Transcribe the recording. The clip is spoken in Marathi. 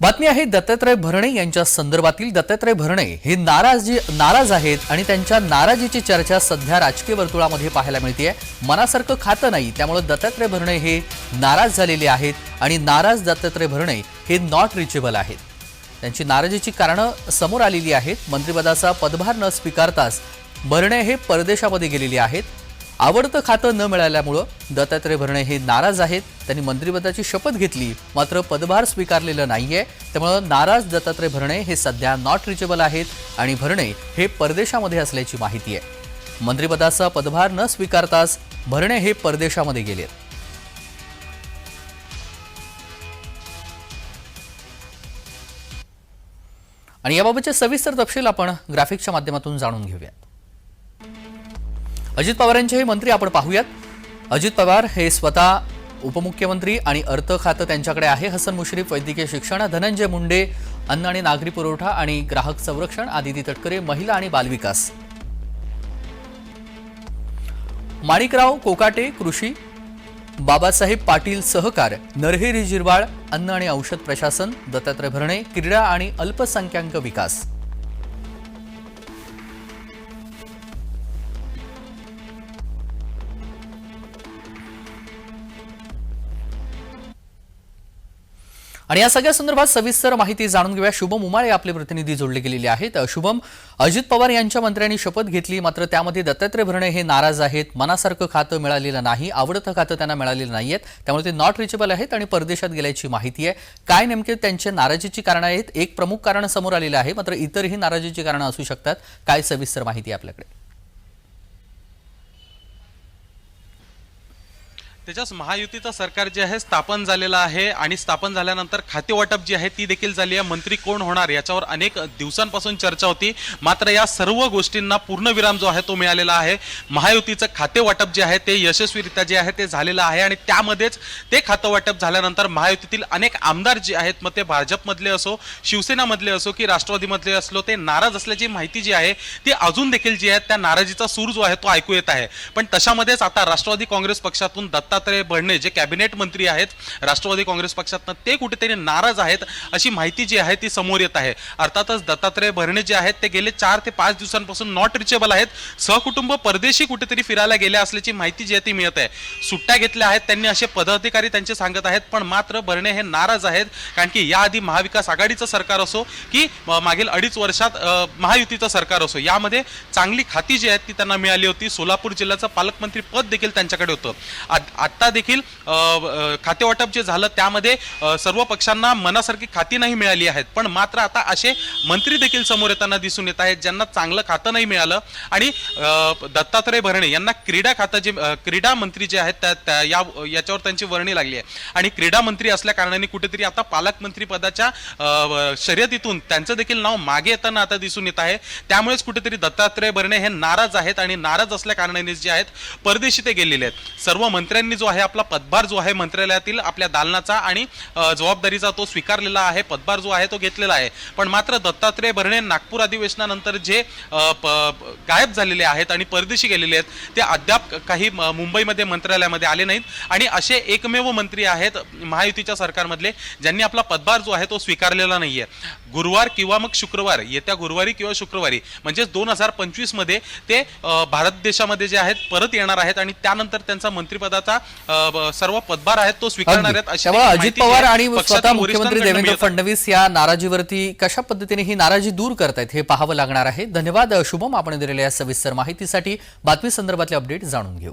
बातमी आहे दत्तात्रय भरणे यांच्या संदर्भातील दत्तात्रय भरणे हे नाराजी नाराज आहेत आणि त्यांच्या नाराजीची चर्चा सध्या राजकीय वर्तुळामध्ये पाहायला मिळते मनासारखं खातं नाही त्यामुळे दत्तात्रय भरणे हे नाराज झालेले आहेत आणि नाराज दत्तात्रय भरणे हे नॉट रिचेबल आहेत. त्यांची नाराजीची कारणं समोर आलेली आहेत. मंत्रिपदाचा पदभार न स्वीकारताच भरणे हे परदेशामध्ये गेलेले आहेत. आवडतं खातं न मिळाल्यामुळं दत्तात्रय भरणे हे नाराज आहेत. त्यांनी मंत्रिपदाची शपथ घेतली. मात्र पदभार स्वीकारलेलं नाहीये. त्यामुळं नाराज दत्तात्रय भरणे हे सध्या नॉट रिचेबल आहेत आणि भरणे हे परदेशामध्ये असल्याची माहिती आहे. मंत्रिपदाचा पदभार न स्वीकारताच भरणे हे परदेशामध्ये गेलेत आणि याबाबतचे सविस्तर तपशील आपण ग्राफिक्सच्या माध्यमातून जाणून घेऊयात. अजित पवारांचे हे मंत्री आपण पाहूयात. अजित पवार हे स्वतः उपमुख्यमंत्री आणि अर्थ खातं त्यांच्याकडे आहे. हसन मुश्रीफ वैद्यकीय शिक्षण धनंजय मुंडे अन्न आणि नागरी पुरवठा आणि ग्राहक संरक्षण आदिती तटकरे महिला आणि बालविकास माणिकराव कोकाटे कृषी बाबासाहेब पाटील सहकार नरहेरी जिरवाळ अन्न आणि औषध प्रशासन दत्तात्रय भरणे क्रीडा आणि अल्पसंख्याक विकास. आणि या सगळ्या संदर्भात सविस्तर माहिती जाणून घेऊया. शुभम उमाळे आपले प्रतिनिधी जोडले गेलेले आहेत. शुभम अजित पवार यांच्या मंत्र्यांनी शपथ घेतली मात्र त्यामध्ये दत्तात्रय भरणे हे नाराज आहेत. मनासारखं खातं मिळालेलं नाही आवडतं खातं त्यांना मिळालेलं नाही आहेत त्यामुळे ते नॉट रिचेबल आहेत आणि परदेशात गेल्याची माहिती आहे. काय नेमके त्यांच्या नाराजीची कारणं आहेत? एक प्रमुख कारण समोर आलेलं आहे मात्र इतरही नाराजीची कारणं असू शकतात. काय सविस्तर माहिती आहे आपल्याकडे? त्याच्याच महायुतीचं सरकार जे आहे स्थापन झालेलं आहे आणि स्थापन झाल्यानंतर खातेवाटप जी आहे ती देखील झाली आहे. मंत्री कोण होणार? याच्यावर अनेक दिवसांपासून चर्चा होती. मात्र या सर्व गोष्टींना पूर्णविराम जो आहे तो मिळालेला आहे. महायुतीचं खातेवाटप जे आहे ते यशस्वीरित्या जे आहे ते झालेलं आहे आणि त्यामध्येच ते खातं वाटप झाल्यानंतर महायुतीतील अनेक आमदार जे आहेत मग ते भाजपमधले असो शिवसेनामधले असो की राष्ट्रवादीमधले असलो ते नाराज असल्याची माहिती जी आहे ती अजून देखील जी आहे त्या नाराजीचा सूर जो आहे तो ऐकू येत आहे. पण तशामध्येच आता राष्ट्रवादी काँग्रेस पक्षातून दत्ता दत्तात्रय भरणे जे कॅबिनेट मंत्री आहेत राष्ट्रवादी काँग्रेस पक्षातनं ते कुठेतरी नाराज आहेत अशी माहिती जी आहे ती समोर येत आहे. अर्थातच दत्तात्रय भरणे जे आहेत ते गेले चार ते पाच दिवसांपासून नॉट रिचेबल आहेत. सहकुटुंब परदेशी कुठेतरी फिरायला गेले असल्याची माहिती जी आहे ती मिळत आहे. सुट्ट्या घेतल्या आहेत त्यांनी असे पदाधिकारी त्यांचे सांगत आहेत पण मात्र भरणे हे नाराज आहेत कारण की याआधी महाविकास आघाडीचं सरकार असो की मागील अडीच वर्षात महायुतीचं सरकार असो यामध्ये चांगली खाती जी आहेत ती त्यांना मिळाली होती. सोलापूर जिल्ह्याचं पालकमंत्री पद देखील त्यांच्याकडे होतं. आत्ता देखील खातेवाटप जे झालं त्यामध्ये सर्व पक्षांना मनासारखी खाती नाही मिळाली आहेत. पण मात्र आता असे मंत्री देखील समोर येताना दिसून येत आहेत ज्यांना चांगलं खातं नाही मिळालं. आणि दत्तात्रय भरणे यांना क्रीडा खातं जे क्रीडा मंत्री जे आहेत त्या- त्या या याच्यावर त्यांची वर्णी लागली आहे. आणि क्रीडा मंत्री असल्या कारणाने कुठेतरी आता पालकमंत्री पदाच्या शर्यतीतून त्यांचं देखील नाव मागे येताना आता दिसून येत आहे. त्यामुळेच कुठेतरी दत्तात्रय भरणे हे नाराज आहेत आणि नाराज असल्या कारणाने जे आहेत परदेशी ते गेलेले आहेत. सर्व मंत्र्यांनी जो आहे आपला पदभार जो आहे मंत्रालयातील आपल्या दालनाचा आणि जबाबदारीचा तो स्वीकारलेला आहे पदभार जो आहे तो घेतलेला आहे. पण मात्र दत्तात्रय भरणे नागपूर अधिवेशनानंतर जे प- गायब झालेले आहेत आणि परदेशी गेलेले आहेत ते अद्याप काही मुंबईमध्ये मंत्रालयामध्ये आले नाहीत. आणि असे एकमेव मंत्री आहेत महायुतीच्या सरकारमधले ज्यांनी आपला पदभार जो आहे तो स्वीकारलेला नाहीये. गुरुवार किंवा मग शुक्रवार येत्या गुरुवारी किंवा शुक्रवारी म्हणजेच दोन हजार पंचवीसमध्ये ते भारत देशामध्ये जे आहेत परत येणार आहेत आणि त्यानंतर त्यांचा मंत्रिपदाचा सर्व पदभार आहेत तो स्वीकारणार आहेत अशी अजित पवार आणि स्वतः मुख्यमंत्री देवेंद्र. फडणवीस या नाराजीवरती कशा पद्धतीने ही नाराजी दूर करतायत हे पाहावं लागणार आहे. धन्यवाद शुभम. आपण दिलेल्या या सविस्तर माहितीसाठी बातमी संदर्भातले अपडेट जाणून घेऊ.